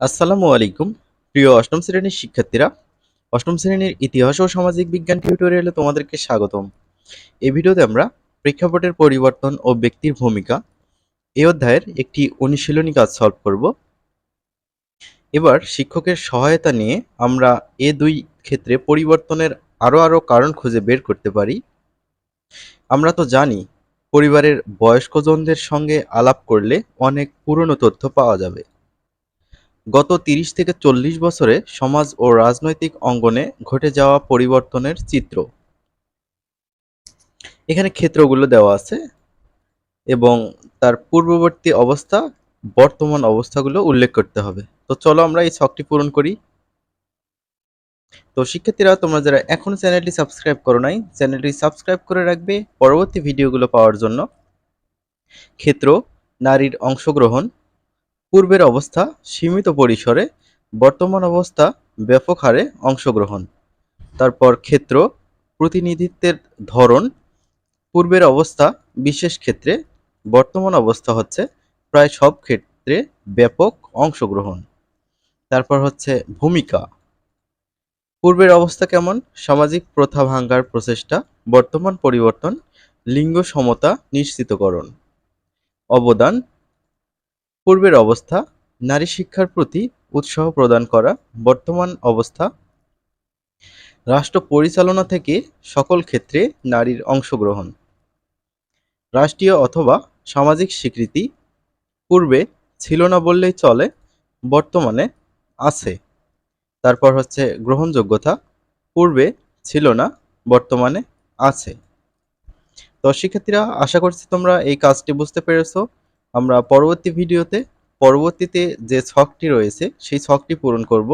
আসসালামু আলাইকুম। প্রিয় অষ্টম শ্রেণির শিক্ষার্থীরা, অষ্টম শ্রেণির ইতিহাস ও সামাজিক বিজ্ঞান টিউটোরিয়ালে তোমাদেরকে স্বাগতম। এই ভিডিওতে আমরা প্রেক্ষাপটের পরিবর্তন ও ব্যক্তির ভূমিকা এই অধ্যায়ের একটি অনুশীলনী কাজ সলভ করব। এবার শিক্ষকের সহায়তা নিয়ে আমরা এ দুই ক্ষেত্রে পরিবর্তনের আরও আরও কারণ খুঁজে বের করতে পারি। আমরা তো জানি, পরিবারের বয়স্কজনদের সঙ্গে আলাপ করলে অনেক পুরনো তথ্য পাওয়া যাবে। গত তিরিশ থেকে চল্লিশ বছরে সমাজ ও রাজনৈতিক অঙ্গনে ঘটে যাওয়া পরিবর্তনের চিত্র। এখানে ক্ষেত্রগুলো দেওয়া আছে এবং তার পূর্ববর্তী অবস্থা, বর্তমান অবস্থাগুলো উল্লেখ করতে হবে। তো চলো আমরা এই ছকটি পূরণ করি। তো শিক্ষার্থীরা, তোমরা যারা এখনও চ্যানেলটি সাবস্ক্রাইব করো নাই, চ্যানেলটি সাবস্ক্রাইব করে রাখবে পরবর্তী ভিডিওগুলো পাওয়ার জন্য। ক্ষেত্র, নারীর অংশগ্রহণ পূর্বের অবস্থা সীমিত পরিসরে, বর্তমান অবস্থা ব্যাপক হারে অংশগ্রহণ। তারপর ক্ষেত্র, প্রতিনিধিত্বের ধরন, পূর্বের অবস্থা বিশেষ ক্ষেত্রে, বর্তমান অবস্থা হচ্ছে প্রায় সব ক্ষেত্রে ব্যাপক অংশগ্রহণ। তারপর হচ্ছে ভূমিকা। পূর্বের অবস্থা কেমন? সামাজিক প্রথা ভাঙ্গার প্রচেষ্টা, বর্তমান পরিবর্তন, লিঙ্গ সমতা নিশ্চিতকরণ। অবদান পূর্বের অবস্থা, নারী শিক্ষার প্রতি উৎসাহ প্রদান করা, বর্তমান অবস্থা। রাষ্ট্র পরিচালনা থেকে সকল ক্ষেত্রে নারীর অংশগ্রহণ। রাষ্ট্রীয় অথবা সামাজিক স্বীকৃতি পূর্বে ছিল না বললেই চলে, বর্তমানে আছে। তারপর হচ্ছে গ্রহণযোগ্যতা পূর্বে ছিল না, বর্তমানে আছে। তো শিক্ষার্থীরা আশা করছি তোমরা এই কাজটি বুঝতে পেরেছ। আমরা পরবর্তী ভিডিওতে পরবর্তীতে যে ছকটি রয়েছে সেই ছকটি পূরণ করব।